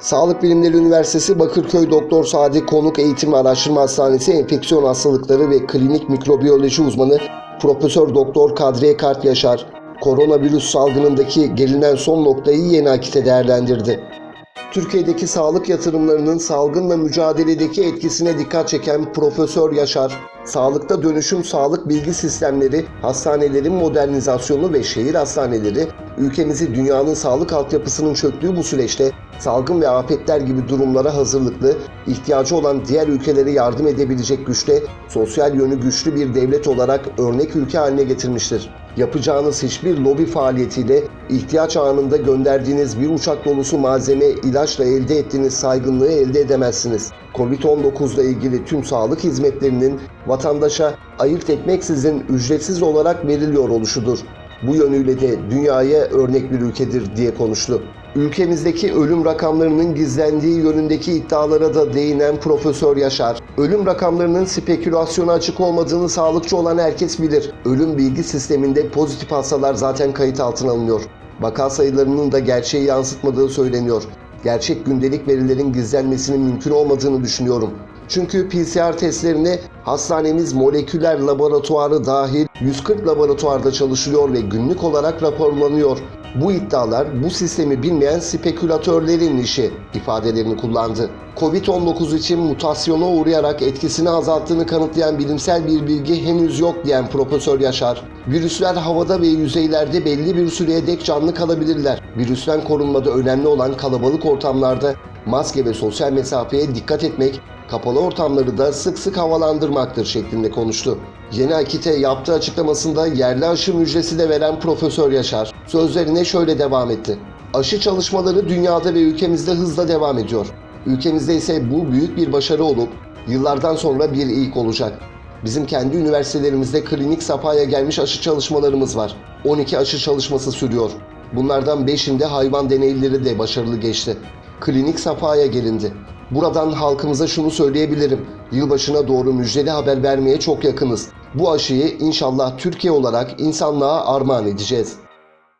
Sağlık Bilimleri Üniversitesi Bakırköy Doktor Sadi Konuk Eğitim Araştırma Hastanesi Enfeksiyon Hastalıkları ve Klinik Mikrobiyoloji uzmanı Profesör Doktor Kadriye Kart Yaşar, koronavirüs salgınındaki gelinen son noktayı yeni akite değerlendirdi. Türkiye'deki sağlık yatırımlarının salgınla mücadeledeki etkisine dikkat çeken Profesör Yaşar, sağlıkta dönüşüm sağlık bilgi sistemleri, hastanelerin modernizasyonu ve şehir hastaneleri, ülkemizi dünyanın sağlık altyapısının çöktüğü bu süreçte salgın ve afetler gibi durumlara hazırlıklı, ihtiyacı olan diğer ülkelere yardım edebilecek güçte, sosyal yönü güçlü bir devlet olarak örnek ülke haline getirmiştir. Yapacağınız hiçbir lobi faaliyetiyle ihtiyaç anında gönderdiğiniz bir uçak dolusu malzeme, ilaçla elde ettiğiniz saygınlığı elde edemezsiniz. Covid-19 ile ilgili tüm sağlık hizmetlerinin vatandaşa ayırt etmeksizin ücretsiz olarak veriliyor oluşudur. Bu yönüyle de dünyaya örnek bir ülkedir diye konuştu. Ülkemizdeki ölüm rakamlarının gizlendiği yönündeki iddialara da değinen Profesör Yaşar, ölüm rakamlarının spekülasyona açık olmadığını sağlıkçı olan herkes bilir. Ölüm bilgi sisteminde pozitif hastalar zaten kayıt altına alınıyor. Vaka sayılarının da gerçeği yansıtmadığı söyleniyor. Gerçek gündelik verilerin gizlenmesinin mümkün olmadığını düşünüyorum. Çünkü PCR testlerine hastanemiz moleküler laboratuvarı dahil 140 laboratuvarda çalışılıyor ve günlük olarak raporlanıyor. Bu iddialar bu sistemi bilmeyen spekülatörlerin işi ifadelerini kullandı. Covid-19 için mutasyona uğrayarak etkisini azalttığını kanıtlayan bilimsel bir bilgi henüz yok diyen Profesör Yaşar, virüsler havada ve yüzeylerde belli bir süreye dek canlı kalabilirler. Virüsten korunmada önemli olan kalabalık ortamlarda maske ve sosyal mesafeye dikkat etmek, kapalı ortamları da sık sık havalandırmaktır şeklinde konuştu. Yeni Akit'e yaptığı açıklamasında yerli aşı müjdesi de veren Profesör Yaşar sözlerine şöyle devam etti. Aşı çalışmaları dünyada ve ülkemizde hızla devam ediyor. Ülkemizde ise bu büyük bir başarı olup yıllardan sonra bir ilk olacak. Bizim kendi üniversitelerimizde klinik safhaya gelmiş aşı çalışmalarımız var. 12 aşı çalışması sürüyor. Bunlardan 5'inde hayvan deneyleri de başarılı geçti. Klinik safhaya gelindi. Buradan halkımıza şunu söyleyebilirim. Yılbaşına doğru müjdeli haber vermeye çok yakınız. Bu aşıyı inşallah Türkiye olarak insanlığa armağan edeceğiz.